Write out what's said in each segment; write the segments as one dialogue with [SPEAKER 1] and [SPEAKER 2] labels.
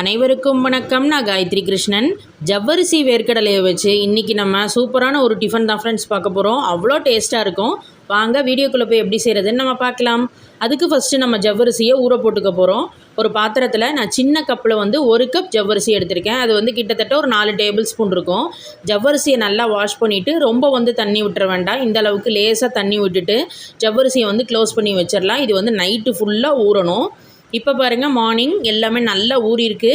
[SPEAKER 1] அனைவருக்கும் வணக்கம். நான் காயத்ரி கிருஷ்ணன். ஜவ்வரிசி வேர்க்கடலையை வச்சு இன்றைக்கி நம்ம சூப்பரான ஒரு டிஃபன் தான் ஃப்ரெண்ட்ஸ் பார்க்க போகிறோம் அவ்வளோ டேஸ்ட்டாக இருக்கும். வாங்க வீடியோக்குள்ளே போய் எப்படி செய்கிறதுன்னு நம்ம பார்க்கலாம். அதுக்கு ஃபஸ்ட்டு நம்ம ஜவ்வரிசியை ஊற போட்டுக்க போகிறோம் ஒரு பாத்திரத்தில் நான் சின்ன கப்பில் வந்து ஒரு கப் ஜவ்வரிசி எடுத்திருக்கேன். அது வந்து கிட்டத்தட்ட ஒரு நாலு டேபிள் ஸ்பூன் இருக்கும். ஜவ்வரிசியை நல்லா வாஷ் பண்ணிவிட்டு ரொம்ப வந்து தண்ணி விட்டுற வேண்டாம். இந்த அளவுக்கு லேசாக தண்ணி விட்டுட்டு ஜவ்வரிசியை வந்து க்ளோஸ் பண்ணி வச்சிடலாம். இது வந்து நைட்டு ஃபுல்லாக ஊறணும். இப்போ பாருங்கள் மார்னிங் எல்லாமே நல்லா ஊறியிருக்கு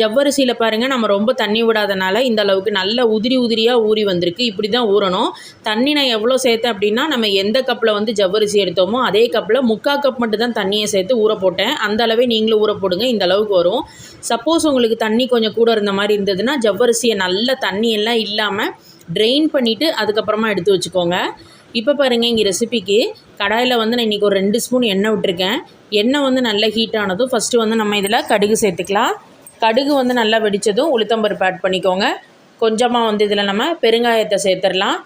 [SPEAKER 1] ஜவ்வரிசியில் பாருங்கள் நம்ம ரொம்ப தண்ணி விடாதனால இந்த அளவுக்கு நல்ல உதிரி உதிரியாக ஊறி வந்திருக்கு. இப்படி தான் ஊறணும். தண்ணி நான் எவ்வளோ சேர்த்தேன் அப்படின்னா நம்ம எந்த கப்பில் வந்து ஜவ்வரிசி எடுத்தோமோ அதே கப்பில் முக்கால் கப் மட்டும் தான் தண்ணியை சேர்த்து ஊற போட்டேன். அந்த அளவே நீங்களும் ஊற போடுங்க இந்த அளவுக்கு வரும். சப்போஸ் உங்களுக்கு தண்ணி கொஞ்சம் கூட இருந்த மாதிரி இருந்ததுன்னா ஜவ்வரிசியை நல்ல தண்ணியெல்லாம் இல்லாமல் ட்ரெயின் பண்ணிவிட்டு அதுக்கப்புறமா எடுத்து வச்சுக்கோங்க. இப்போ பாருங்கள் இங்கே ரெசிபிக்கு கடாயில் வந்து நான் இன்றைக்கி ஒரு ரெண்டு ஸ்பூன் எண்ணெய் விட்டுருக்கேன். எண்ணெய் வந்து நல்லா ஹீட் ஆனதும் ஃபஸ்ட்டு வந்து நம்ம இதில் கடுகு சேர்த்துக்கலாம். கடுகு வந்து நல்லா வெடித்ததும் உளுத்தம்பருப்பு ஆட் பண்ணிக்கோங்க. கொஞ்சமாக வந்து இதில் நம்ம பெருங்காயத்தை சேர்த்துடலாம்.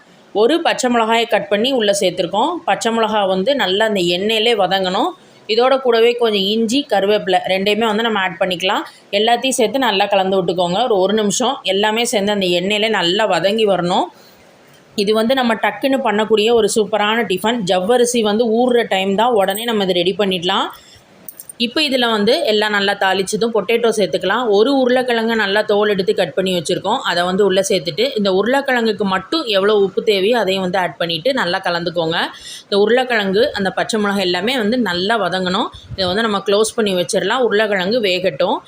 [SPEAKER 1] ஒரு பச்சை மிளகாயை கட் பண்ணி உள்ளே சேர்த்துருக்கோம். பச்சை மிளகா வந்து நல்லா அந்த எண்ணெயிலே வதங்கணும். இதோட கூடவே கொஞ்சம் இஞ்சி கருவேப்பிலை ரெண்டையுமே வந்து நம்ம ஆட் பண்ணிக்கலாம். எல்லாத்தையும் சேர்த்து நல்லா கலந்து விட்டுக்கோங்க. ஒரு ஒரு நிமிஷம் எல்லாமே சேர்ந்து அந்த எண்ணெயிலே நல்லா வதங்கி வரணும். இது வந்து நம்ம டக்குன்னு பண்ணக்கூடிய ஒரு சூப்பரான டிஃபன். ஜவ்வரிசி வந்து ஊறுற டைம் தான். உடனே நம்ம இதை ரெடி பண்ணிடலாம். இப்போ இதில் வந்து எல்லாம் நல்லா தாளிச்சதும் பொட்டேட்டோ சேர்த்துக்கலாம். ஒரு உருளைக்கிழங்கு நல்லா தோல் எடுத்து கட் பண்ணி வச்சுருக்கோம். அதை வந்து உள்ளே சேர்த்துட்டு இந்த உருளைக்கிழங்குக்கு மட்டும் எவ்வளோ உப்பு தேவையோ அதையும் வந்து ஆட் பண்ணிவிட்டு நல்லா கலந்துக்கோங்க. இந்த உருளைக்கிழங்கு அந்த பச்சை மிளகாய் எல்லாமே வந்து நல்லா வதங்கணும். இதை வந்து நம்ம க்ளோஸ் பண்ணி வச்சிடலாம். உருளைக்கிழங்கு வேகட்டும்.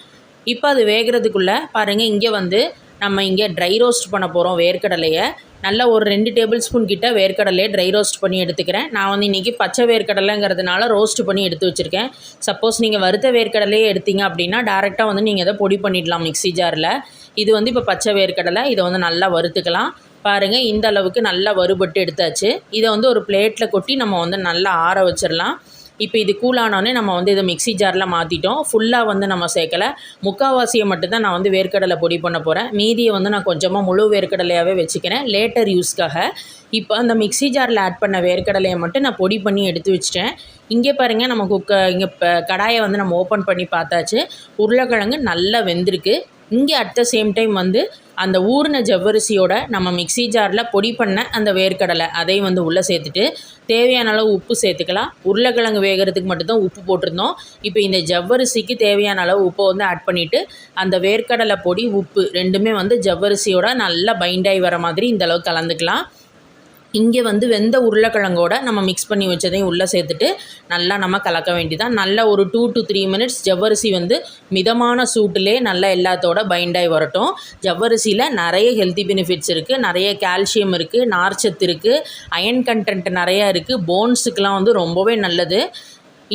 [SPEAKER 1] இப்போ அது வேகிறதுக்குள்ளே பாருங்கள் இங்கே வந்து நம்ம இங்கே ட்ரை ரோஸ்ட் பண்ண போகிறோம் வேர்க்கடலையை. நல்லா ஒரு ரெண்டு டேபிள் ஸ்பூன் கிட்ட வேர்க்கடலையை ட்ரை ரோஸ்ட் பண்ணி எடுத்துக்கிறேன். நான் வந்து இன்றைக்கி பச்சை வேர்க்கடலைங்கிறதுனால ரோஸ்ட் பண்ணி எடுத்து வச்சுருக்கேன். சப்போஸ் நீங்கள் வறுத்த வேர்க்கடலையே எடுத்தீங்க அப்படின்னா டேரெக்டாக வந்து நீங்கள் இதை பொடி பண்ணிடலாம் மிக்ஸி ஜாரில் இது வந்து இப்போ பச்சை வேர்க்கடலை இதை வந்து நல்லா வறுத்துக்கலாம். பாருங்கள் இந்த அளவுக்கு நல்லா வறுபட்டு எடுத்தாச்சு. இதை வந்து ஒரு பிளேட்டில் கொட்டி நம்ம வந்து நல்லா ஆற வச்சிடலாம். இப்போ இது கூலானோடனே நம்ம வந்து இதை மிக்ஸி ஜாரில் மாற்றிட்டோம் ஃபுல்லாக வந்து நம்ம சேர்க்கலை. முக்கால்வாசியை மட்டும்தான் நான் வந்து வேர்க்கடலை பொடி பண்ண போகிறேன் மீதியை வந்து நான் கொஞ்சமாக முழு வேர்க்கடலையாகவே வச்சுக்கிறேன். லேட்டர் யூஸ்க்காக இப்போ அந்த மிக்ஸி ஜாரில் ஆட் பண்ண வேர்க்கடலையை மட்டும் நான் பொடி பண்ணி எடுத்து வச்சிட்டேன். இங்கே பாருங்கள் நம்ம குக்க இங்கே இப்போ கடாயை வந்து நம்ம ஓப்பன் பண்ணி பார்த்தாச்சு. உருளைக்கிழங்கு நல்லா வெந்திருக்கு. இங்கே அட் த சேம் டைம் வந்து அந்த ஊறின ஜவ்வரிசியோட நம்ம மிக்ஸி ஜாரில் பொடி பண்ண அந்த வேர்க்கடலை அதையும் வந்து உள்ளே சேர்த்துட்டு தேவையான அளவு உப்பு சேர்த்துக்கலாம். உருளைக்கிழங்கு வேகிறதுக்கு மட்டும்தான் உப்பு போட்டிருந்தோம். இப்போ இந்த ஜவ்வரிசிக்கு தேவையான அளவு உப்பை வந்து ஆட் பண்ணிவிட்டு அந்த வேர்க்கடலை பொடி உப்பு ரெண்டுமே வந்து ஜவ்வரிசியோட நல்லா பைண்டாகி வர மாதிரி இந்த அளவுக்கு கலந்துக்கலாம். இங்கே வந்து வெந்த உருளைக்கிழங்கோட நம்ம மிக்ஸ் பண்ணி வச்சதையும் உள்ளே சேர்த்துட்டு நல்லா நம்ம கலக்க வேண்டியதான் நல்லா ஒரு டூ டு த்ரீ மினிட்ஸ் ஜவ்வரிசி வந்து மிதமான சூட்டிலே நல்லா எல்லாத்தோட பைண்டாகி வரட்டும். ஜவ்வரிசியில் நிறைய ஹெல்த்தி பெனிஃபிட்ஸ் இருக்குது நிறைய கால்சியம் இருக்குது நார்ச்சத்து இருக்குது அயன் கண்டென்ட் நிறையா இருக்குது போன்ஸுக்கெலாம் வந்து ரொம்பவே நல்லது.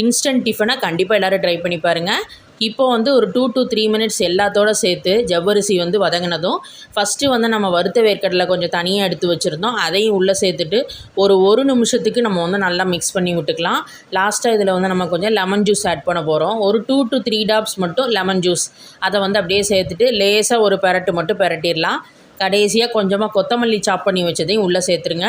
[SPEAKER 1] இன்ஸ்டன்ட் டிஃபனை கண்டிப்பாக எல்லோரும் ட்ரை பண்ணி பாருங்கள் இப்போ வந்து ஒரு டூ டு த்ரீ மினிட்ஸ் எல்லாத்தோட சேர்த்து ஜவ்வரிசி வந்து வதங்கினதும் ஃபஸ்ட்டு வந்து நம்ம வறுத்த வேர்க்கடலை கொஞ்சம் தனியாக எடுத்து வச்சுருந்தோம். அதையும் உள்ளே சேர்த்துட்டு ஒரு ஒரு நிமிஷத்துக்கு நம்ம வந்து நல்லா மிக்ஸ் பண்ணி விட்டுக்கலாம். லாஸ்ட்டாக இதில் வந்து நம்ம கொஞ்சம் லெமன் ஜூஸ் ஆட் பண்ண போகிறோம் ஒரு டூ டு த்ரீ டாப்ஸ் மட்டும் லெமன் ஜூஸ் அதை வந்து அப்படியே சேர்த்துட்டு லேசாக ஒரு பெரட்டு மட்டும் பெரட்டிடலாம். கடைசியாக கொஞ்சமாக கொத்தமல்லி சாப் பண்ணி வச்சதையும் உள்ளே சேர்த்துருங்க.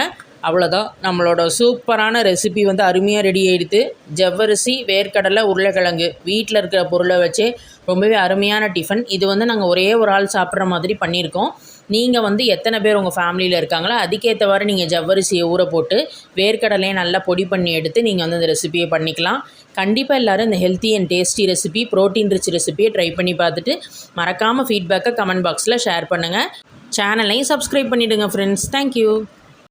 [SPEAKER 1] அவ்வளோதான் நம்மளோட சூப்பரான ரெசிபி வந்து அருமையாக ரெடி ஆகிடுது ஜவ்வரிசி வேர்க்கடலை உருளைக்கிழங்கு வீட்டில் இருக்கிற பொருளை வச்சே ரொம்பவே அருமையான டிஃபன் இது வந்து நாங்கள் ஒரே ஒரு ஆள் சாப்பிட்ற மாதிரி பண்ணியிருக்கோம். நீங்கள் வந்து எத்தனை பேர் உங்கள் ஃபேமிலியில் இருக்காங்களோ அதுக்கேற்றவாறு நீங்கள் ஜவ்வரிசியை ஊற போட்டு வேர்க்கடலையை நல்லா பொடி பண்ணி எடுத்து நீங்கள் வந்து இந்த ரெசிபியை பண்ணிக்கலாம். கண்டிப்பாக எல்லோரும் இந்த healthy and tasty recipe protein rich ரெசிபியை ட்ரை பண்ணி பார்த்துட்டு மறக்காமல் ஃபீட்பேக்கை கமெண்ட் பாக்ஸில் ஷேர் பண்ணுங்கள் சேனலையும் சப்ஸ்கிரைப் பண்ணிவிடுங்க ஃப்ரெண்ட்ஸ் தேங்க்யூ